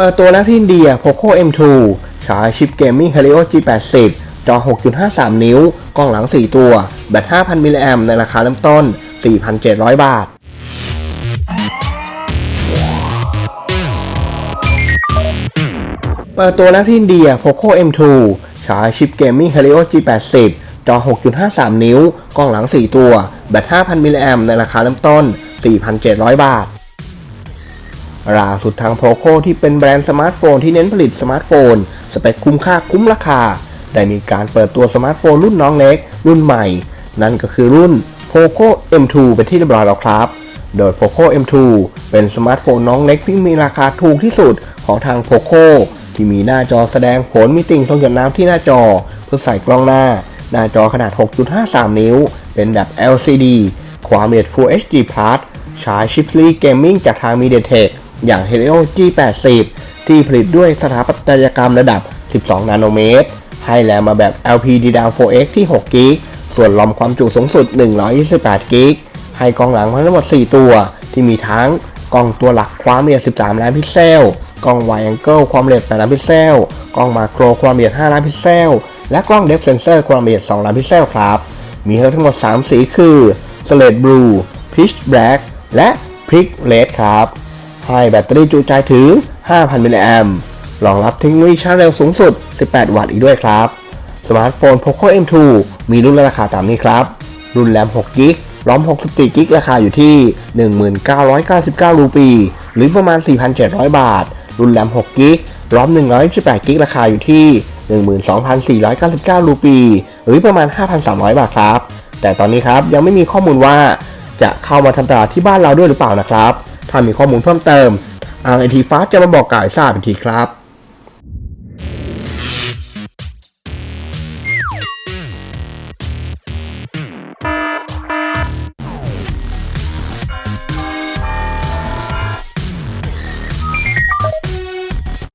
เปิดตัวแล้วที่อินเดีย Poco M2 ใช้ชิปเกมมิ่ง Helio G80 จอ 6.53 นิ้ว กล้องหลัง 4 ตัว แบต 5,000 มิลลิแอมในราคาเริ่มต้น 4,700 บาทเปิดตัวแล้วที่อินเดีย Poco M2 ใช้ชิปเกมมิ่ง Helio G80 จอ 6.53 นิ้ว กล้องหลัง 4 ตัว แบต 5,000 มิลลิแอมในราคาเริ่มต้น 4,700 บาท ล่าสุดทาง Poco ที่เป็นแบรนด์สมาร์ทโฟนที่เน้นผลิตสมาร์ทโฟน สเปคคุ้มค่าคุ้มราคา ได้มีการเปิดตัวสมาร์ทโฟนรุ่นน้องเล็ก รุ่นใหม่ นั่นก็คือรุ่น Poco M2 เป็นที่เรียบร้อยแล้วครับ โดย Poco M2 เป็นสมาร์ทโฟนน้องเล็กที่มีราคาถูกที่สุดของทาง Poco ที่มีหน้าจอแสดงผลมีติ่งส่องหยดน้ำที่หน้าจอ เพื่อใส่กล้องหน้า หน้าจอขนาด 6.53 นิ้ว เป็นแบบ LCD ความละเอียด Full HD Plus ใช้ชิปลีเกมมิ่งจากทาง MediaTek อย่าง Helio G80 ที่ผลิตด้วยสถาปัตยกรรมระดับ 12 นาโนเมตร ให้แรมมาแบบ LPDDR4X ที่6กิกส่วนลอมความจุสูงสุด 128กิกให้กล้องหลังทั้งหมด 4 ตัว ที่มีทั้งกล้องตัวหลักความละเอียด 13 ล้านพิกเซล กล้อง Wide Angle ความละเอียด 8 ล้านพิกเซล กล้องมาโครความละเอียด 5 ล้านพิกเซล และกล้อง Depth Sensor ความละเอียด 2 ล้านพิกเซลครับ มีให้ทั้งหมด 3 สีคือ Slate Blue Pitch Black และ Brick Red ครับ ให้แบตเตอรี่จุใจถึง 5,000 มิลลิแอมรองรับเทคโนโลยีชาร์จเร็วสูงสุด 18 วัตต์อีกด้วยครับ สมาร์ทโฟน Poco M2 มีรุ่นและราคาตามนี้ครับ รุ่นแรม 6 กิกรอม 64 กิกราคาอยู่ที่ 1999 รูปี หรือประมาณ 4,700 บาท รุ่นแรม 6 กิกรอม 128 กิกราคาอยู่ที่ 12,499 รูปี หรือประมาณ 5,300 บาทครับ แต่ตอนนี้ครับยังไม่มีข้อมูลว่าจะเข้ามาทำตลาดที่บ้านเราด้วยหรือเปล่านะครับ ถ้ามีข้อมูลเพิ่มเติมทางไอทีฟ้าจะมาบอกกายทราบอีกทีครับ